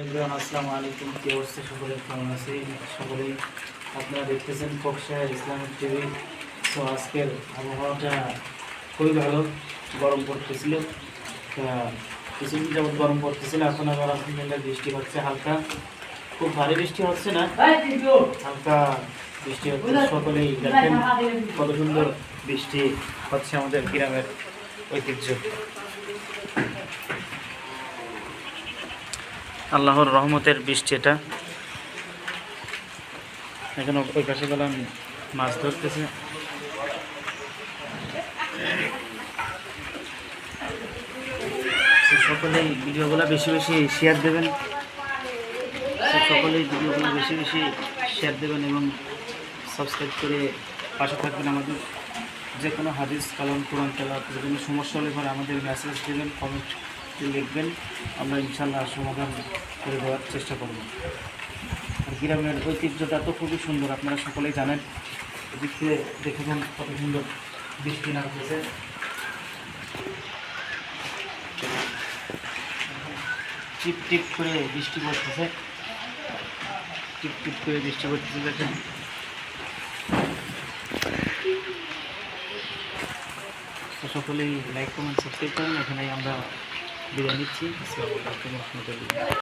Everyone আসসালামু আলাইকুম। কি অবস্থা সকলে? কেমন আছে সকলেই আপনারা দেখতেছেন কক্সা ইসলামিক টিভি। তো আজকের আবহাওয়াটা খুবই ভালো। গরম পড়তেছিল। কিছুদিন যাবত গরম পড়তেছিল। এখন আবার আলহামদুলিল্লাহ বৃষ্টি হচ্ছে হালকা। খুব ভারী বৃষ্টি হচ্ছে না। হালকা বৃষ্টি হচ্ছে। সকলেই দেখেন কত সুন্দর বৃষ্টি হচ্ছে আমাদের গ্রামের ঐতিহ্য। আল্লাহর রহমতের বৃষ্টি এটা। এখন ওই পাশে গেলাম, মাছ ধরতেছে। সকলেই ভিডিওগুলো বেশি বেশি শেয়ার দেবেন। সকলেই ভিডিওগুলো বেশি বেশি শেয়ার দেবেন এবং সাবস্ক্রাইব করে পাশে থাকবেন আমাদের। যে কোনো হাদিস, কালাম, কোরআন যদি কোনো সমস্যা হলে পরে আমাদের মেসেজ দেবেন কমেন্ট লিখবেন। আমরা ইনশাল্লাহ সমাধান করে দেওয়ার চেষ্টা করব। আর গ্রামের ঐতিহ্যটা তো খুবই সুন্দর, আপনারা সকলেই জানেন। এদিক থেকে দেখুন কত সুন্দর বৃষ্টি নামতেছে। টিপ টিপ করে বৃষ্টি পড়তেছে। টিপ টিপ করে বৃষ্টি পড়তেছে, দেখেন। সকলেই লাইক কমেন্ট সাবস্ক্রাইব করেন। এখানেই আমরা বিদায় নিচ্ছি। আসসালামু আলাইকুম রহমতুল্লাহ।